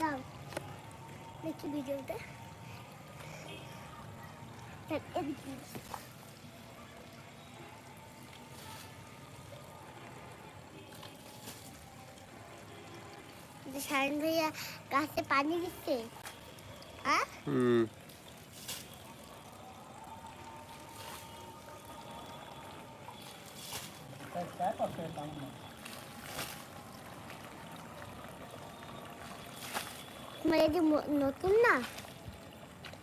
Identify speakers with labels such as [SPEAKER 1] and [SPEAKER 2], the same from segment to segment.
[SPEAKER 1] দাও দেখি ভিডিওতে এদিকে সায়ন ভাইয়া গাছে পানি দিচ্ছে হ্যাঁ
[SPEAKER 2] হুম
[SPEAKER 1] তোমার এই যে কি নতুন না?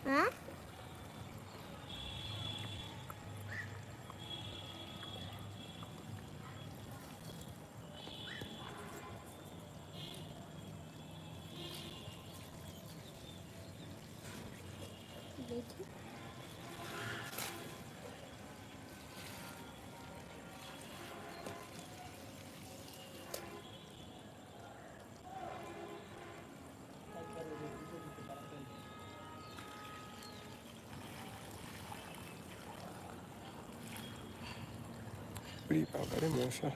[SPEAKER 1] হ্যাঁ? দেখি।
[SPEAKER 2] উড়ি বাবারে মশা।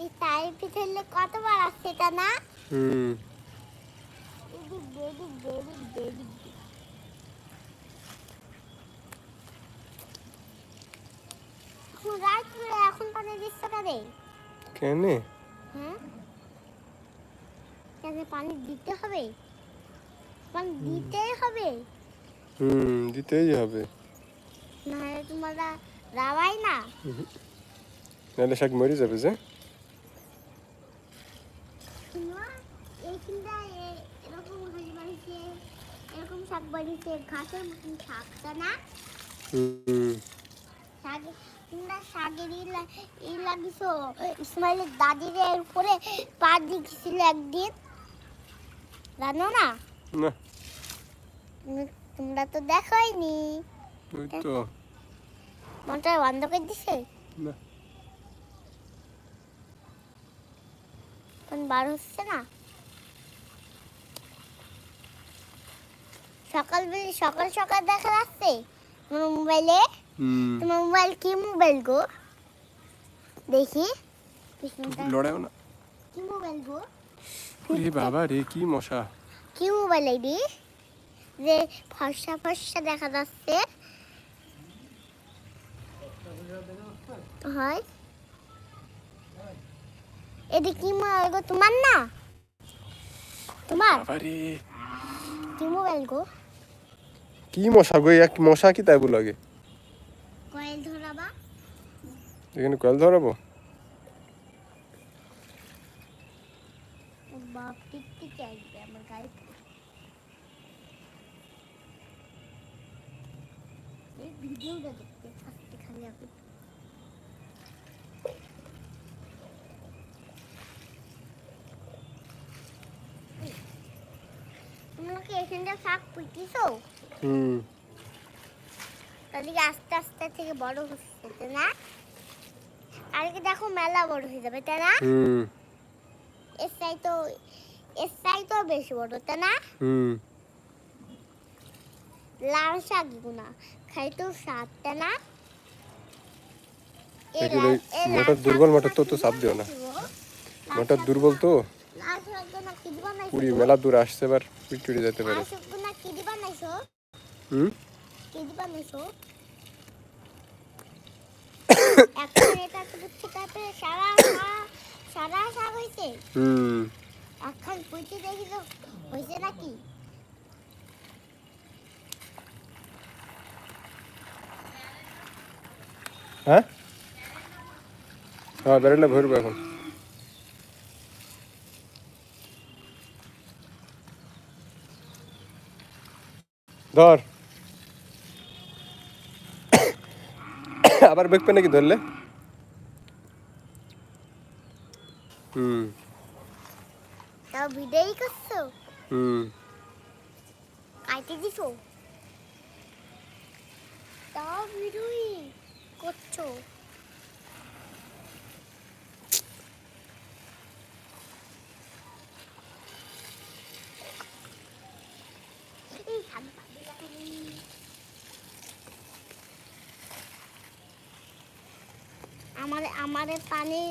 [SPEAKER 1] এই তারের পিছনে কতবার আসছে এটা না?
[SPEAKER 2] হুম।
[SPEAKER 1] এখন পানি দিচ্ছ রে
[SPEAKER 2] কেনে?
[SPEAKER 1] হ্যাঁ? কেন পানি দিতে হবে? পানি দিতেই হবে।
[SPEAKER 2] হুম দিতেই হবে।
[SPEAKER 1] নাহলে তোমরা রাবাই না।
[SPEAKER 2] নাহলে শাক মরে যাবে যে?
[SPEAKER 1] তোমরা এরকম ঘাস বাড়িছে এরকম শাক বাড়িছে ঘাসের মতন শাকটা না? শাক তোমরা শাকের ই লা- লাগিছো ইসমাইলের দাদির উপরে পা দিয়েছিল একদিন। জানো না?
[SPEAKER 2] না।
[SPEAKER 1] তোমরা তো দেখোইনি।
[SPEAKER 2] ওই তো।
[SPEAKER 1] মনটা বন্ধ করে দিছে?
[SPEAKER 2] না।
[SPEAKER 1] এখন বার হচ্ছে না? সকাল বেলা সকাল সকাল দেখা যাচ্ছে তোমার মোবাইলে? তোমার মোবাইল কি মোবাইল গো? দেখি।
[SPEAKER 2] লড়াও না।
[SPEAKER 1] কি মোবাইল গো?
[SPEAKER 2] উড়ি বাবা রে কি মশা।
[SPEAKER 1] কি মোবাইল আইডি যে ফর্সা ফর্সা দেখা যাচ্ছে। হয়। এটা কি মোবাইল গো? তোমার না? তোমার? কি মোবাইল গো?
[SPEAKER 2] কি মশা গো? এক মশা কি তাই লাগে
[SPEAKER 1] কয়েল ধরাবা।
[SPEAKER 2] এখানে কয়েল ধরাবো?
[SPEAKER 1] ও বাপ টিকটিক আসবে আমার গায়ে। এই ভিডিওটা দেখতে আস্তে খালি আপনি তোমরা কি এখানটা শাক পুঁতিছো
[SPEAKER 2] হুম।
[SPEAKER 1] তাহলে আস্তে আস্তে থেকে বড় হচ্ছে না? আর কি দেখো মেলা বড় হয়ে যাবে তাই না?
[SPEAKER 2] হুম।
[SPEAKER 1] এর সাই তো এর সাই তো বেশি বড় তাই না?
[SPEAKER 2] হুম।
[SPEAKER 1] লাল শাক গুনা খাইতো স্বাদ তাই না? এই
[SPEAKER 2] দুর্বল মোটর তো তো চাপ দিও না। মোটর দুর্বল তো
[SPEAKER 1] লাল শাকগুনা কি দিয়ে বানাইছো?
[SPEAKER 2] পুরি মেলা দূর আসছে এবার পিটুড়ি যেতে পারে? হুম?
[SPEAKER 1] এখন এটা তো বুঝতে পারবে সারা সারা- সারা শাক হয়েছে
[SPEAKER 2] হুম।
[SPEAKER 1] এখন পুঁতি দেখি তো হয়েছে নাকি?
[SPEAKER 2] হ্যাঁ? হ্যাঁ বেরোলে ভরবো এখন। ধর। আবার বেগবে নাকি ধরলে? হুম।
[SPEAKER 1] তাও ভিডিওই করছ?
[SPEAKER 2] হুম।
[SPEAKER 1] কাইতে দিছো? তাও ভিডিওই করছ? আমার আমার পানি